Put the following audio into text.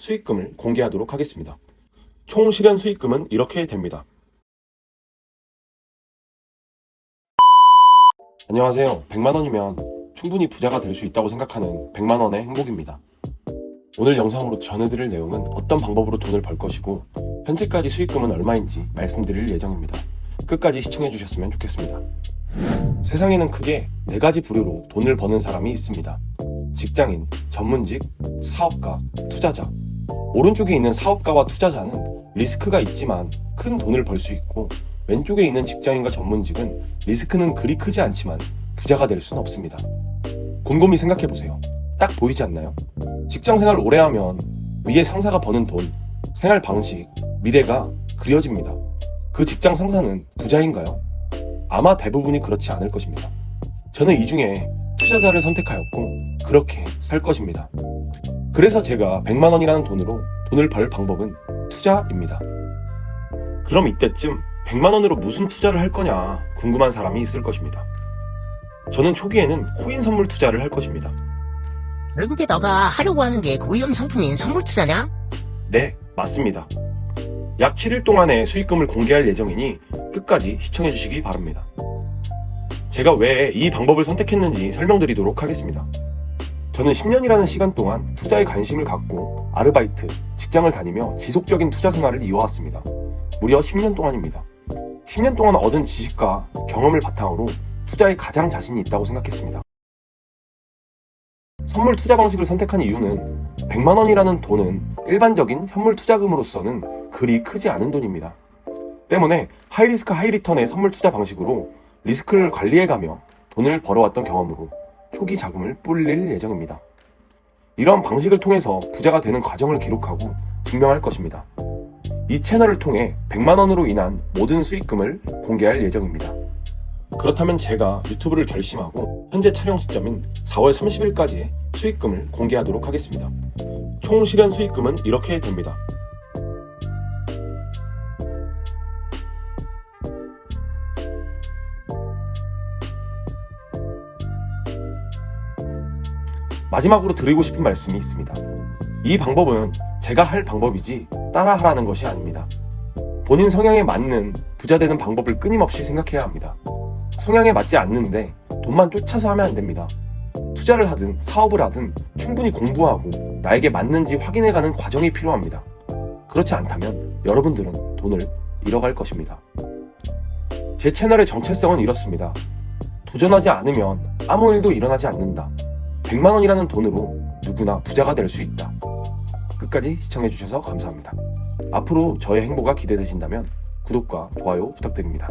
수익금을 공개하도록 하겠습니다. 총 실현 수익금은 이렇게 됩니다. 안녕하세요. 100만 원이면 충분히 부자가 될 수 있다고 생각하는 100만 원의 행복입니다. 오늘 영상으로 전해드릴 내용은 어떤 방법으로 돈을 벌 것이고 현재까지 수익금은 얼마인지 말씀드릴 예정입니다. 끝까지 시청해 주셨으면 좋겠습니다. 세상에는 크게 네 가지 부류로 돈을 버는 사람이 있습니다. 직장인, 전문직, 사업가, 투자자. 오른쪽에 있는 사업가와 투자자는 리스크가 있지만 큰 돈을 벌 수 있고 왼쪽에 있는 직장인과 전문직은 리스크는 그리 크지 않지만 부자가 될 수는 없습니다. 곰곰이 생각해 보세요. 딱 보이지 않나요? 직장 생활 오래 하면 위에 상사가 버는 돈, 생활 방식, 미래가 그려집니다. 그 직장 상사는 부자인가요? 아마 대부분이 그렇지 않을 것입니다. 저는 이 중에 투자자를 선택하였고 그렇게 살 것입니다. 그래서 제가 100만 원이라는 돈으로 돈을 벌 방법은 투자입니다. 그럼 이때쯤 100만 원으로 무슨 투자를 할 거냐 궁금한 사람이 있을 것입니다. 저는 초기에는 코인 선물 투자를 할 것입니다. 결국에 너가 하려고 하는 게 고위험 상품인 선물 투자냐? 네, 맞습니다. 약 7일 동안의 수익금을 공개할 예정이니 끝까지 시청해 주시기 바랍니다. 제가 왜 이 방법을 선택했는지 설명드리도록 하겠습니다. 저는 10년이라는 시간 동안 투자에 관심을 갖고 아르바이트, 직장을 다니며 지속적인 투자 생활을 이어왔습니다. 무려 10년 동안입니다. 10년 동안 얻은 지식과 경험을 바탕으로 투자에 가장 자신이 있다고 생각했습니다. 선물 투자 방식을 선택한 이유는 100만 원이라는 돈은 일반적인 현물 투자금으로서는 그리 크지 않은 돈입니다. 때문에 하이리스크 하이리턴의 선물 투자 방식으로 리스크를 관리해가며 돈을 벌어왔던 경험으로 초기 자금을 불릴 예정입니다. 이런 방식을 통해서 부자가 되는 과정을 기록하고 증명할 것입니다. 이 채널을 통해 100만 원으로 인한 모든 수익금을 공개할 예정입니다. 그렇다면 제가 유튜브를 결심하고 현재 촬영 시점인 4월 30일까지의 수익금을 공개하도록 하겠습니다. 총 실현 수익금은 이렇게 됩니다. 마지막으로 드리고 싶은 말씀이 있습니다. 이 방법은 제가 할 방법이지 따라하라는 것이 아닙니다. 본인 성향에 맞는 부자 되는 방법을 끊임없이 생각해야 합니다. 성향에 맞지 않는데 돈만 쫓아서 하면 안 됩니다. 투자를 하든 사업을 하든 충분히 공부하고 나에게 맞는지 확인해가는 과정이 필요합니다. 그렇지 않다면 여러분들은 돈을 잃어갈 것입니다. 제 채널의 정체성은 이렇습니다. 도전하지 않으면 아무 일도 일어나지 않는다. 100만 원이라는 돈으로 누구나 부자가 될 수 있다. 끝까지 시청해주셔서 감사합니다. 앞으로 저의 행보가 기대되신다면 구독과 좋아요 부탁드립니다.